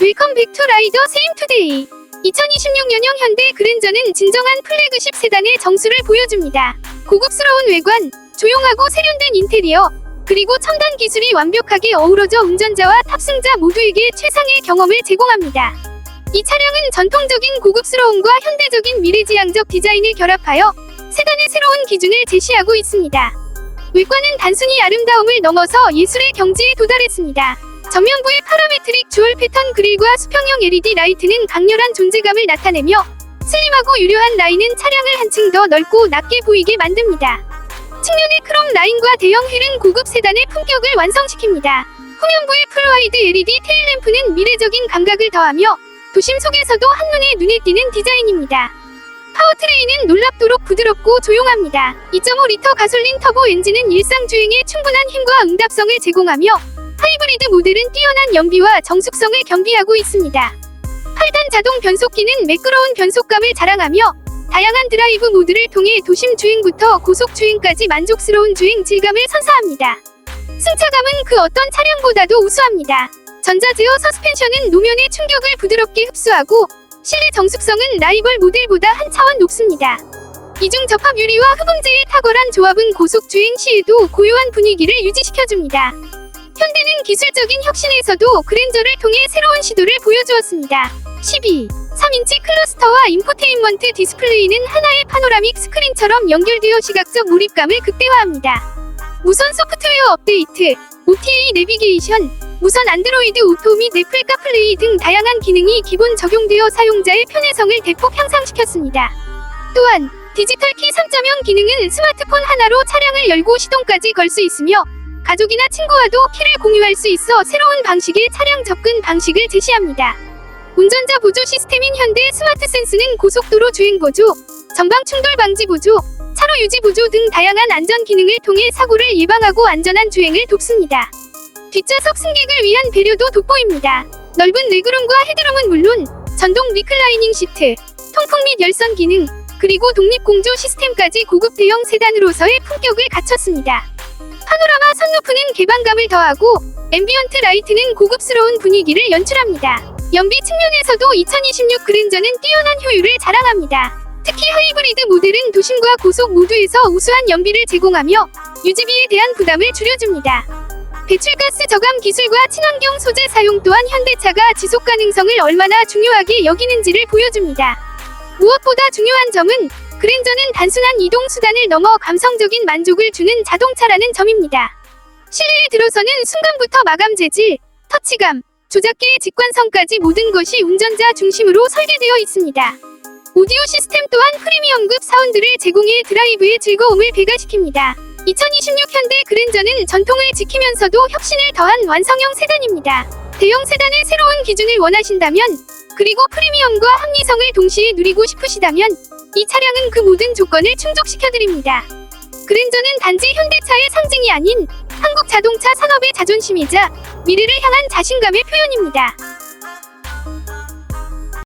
웰컴 백 투 라이더 세임 투데이 2026년형 현대 그랜저는 진정한 플래그십 세단의 정수를 보여줍니다. 고급스러운 외관, 조용하고 세련된 인테리어, 그리고 첨단 기술이 완벽하게 어우러져 운전자와 탑승자 모두에게 최상의 경험을 제공합니다. 이 차량은 전통적인 고급스러움과 현대적인 미래지향적 디자인을 결합하여 세단의 새로운 기준을 제시하고 있습니다. 외관은 단순히 아름다움을 넘어서 예술의 경지에 도달했습니다. 전면부의 파라메트릭 주얼 패턴 그릴과 수평형 LED 라이트는 강렬한 존재감을 나타내며 슬림하고 유려한 라인은 차량을 한층 더 넓고 낮게 보이게 만듭니다. 측면의 크롬 라인과 대형 휠은 고급 세단의 품격을 완성시킵니다. 후면부의 풀와이드 LED 테일램프는 미래적인 감각을 더하며 도심 속에서도 한눈에 눈에 띄는 디자인입니다. 파워트레인은 놀랍도록 부드럽고 조용합니다. 2.5리터 가솔린 터보 엔진은 일상 주행에 충분한 힘과 응답성을 제공하며 하이브리드 모델은 뛰어난 연비와 정숙성을 겸비하고 있습니다. 8단 자동 변속기는 매끄러운 변속감을 자랑하며 다양한 드라이브 모드를 통해 도심 주행부터 고속 주행까지 만족스러운 주행 질감을 선사합니다. 승차감은 그 어떤 차량보다도 우수합니다. 전자 제어 서스펜션은 노면의 충격을 부드럽게 흡수하고 실내 정숙성은 라이벌 모델보다 한 차원 높습니다. 이중 접합 유리와 흡음재의 탁월한 조합은 고속 주행 시에도 고요한 분위기를 유지시켜줍니다. 현대는 기술적인 혁신에서도 그랜저를 통해 새로운 시도를 보여주었습니다. 12. 3인치 클러스터와 인포테인먼트 디스플레이는 하나의 파노라믹 스크린처럼 연결되어 시각적 몰입감을 극대화합니다. 무선 소프트웨어 업데이트, OTA 내비게이션, 무선 안드로이드 오토 및 애플 카플레이 등 다양한 기능이 기본 적용되어 사용자의 편의성을 대폭 향상시켰습니다. 또한 디지털 키 3.0 기능은 스마트폰 하나로 차량을 열고 시동까지 걸 수 있으며 가족이나 친구와도 키를 공유할 수 있어 새로운 방식의 차량 접근 방식을 제시합니다. 운전자 보조 시스템인 현대 스마트 센스는 고속도로 주행 보조, 전방 충돌 방지 보조, 차로 유지 보조 등 다양한 안전 기능을 통해 사고를 예방하고 안전한 주행을 돕습니다. 뒷좌석 승객을 위한 배려도 돋보입니다. 넓은 레그룸과 헤드룸은 물론 전동 리클라이닝 시트, 통풍 및 열선 기능, 그리고 독립 공조 시스템까지 고급 대형 세단으로서의 품격을 갖췄습니다. 파노라마 선루프는 개방감을 더하고 앰비언트 라이트는 고급스러운 분위기를 연출합니다. 연비 측면에서도 2026 그랜저는 뛰어난 효율을 자랑합니다. 특히 하이브리드 모델은 도심과 고속 모두에서 우수한 연비를 제공하며 유지비에 대한 부담을 줄여줍니다. 배출가스 저감 기술과 친환경 소재 사용 또한 현대차가 지속 가능성을 얼마나 중요하게 여기는지를 보여줍니다. 무엇보다 중요한 점은 그랜저는 단순한 이동 수단을 넘어 감성적인 만족을 주는 자동차라는 점입니다. 실내에 들어서는 순간부터 마감 재질, 터치감, 조작기의 직관성까지 모든 것이 운전자 중심으로 설계되어 있습니다. 오디오 시스템 또한 프리미엄급 사운드를 제공해 드라이브의 즐거움을 배가시킵니다. 2026 현대 그랜저는 전통을 지키면서도 혁신을 더한 완성형 세단입니다. 대형 세단의 새로운 기준을 원하신다면, 그리고 프리미엄과 합리성을 동시에 누리고 싶으시다면, 이 차량은 그 모든 조건을 충족시켜드립니다. 그랜저는 단지 현대차의 상징이 아닌 한국 자동차 산업의 자존심이자 미래를 향한 자신감의 표현입니다.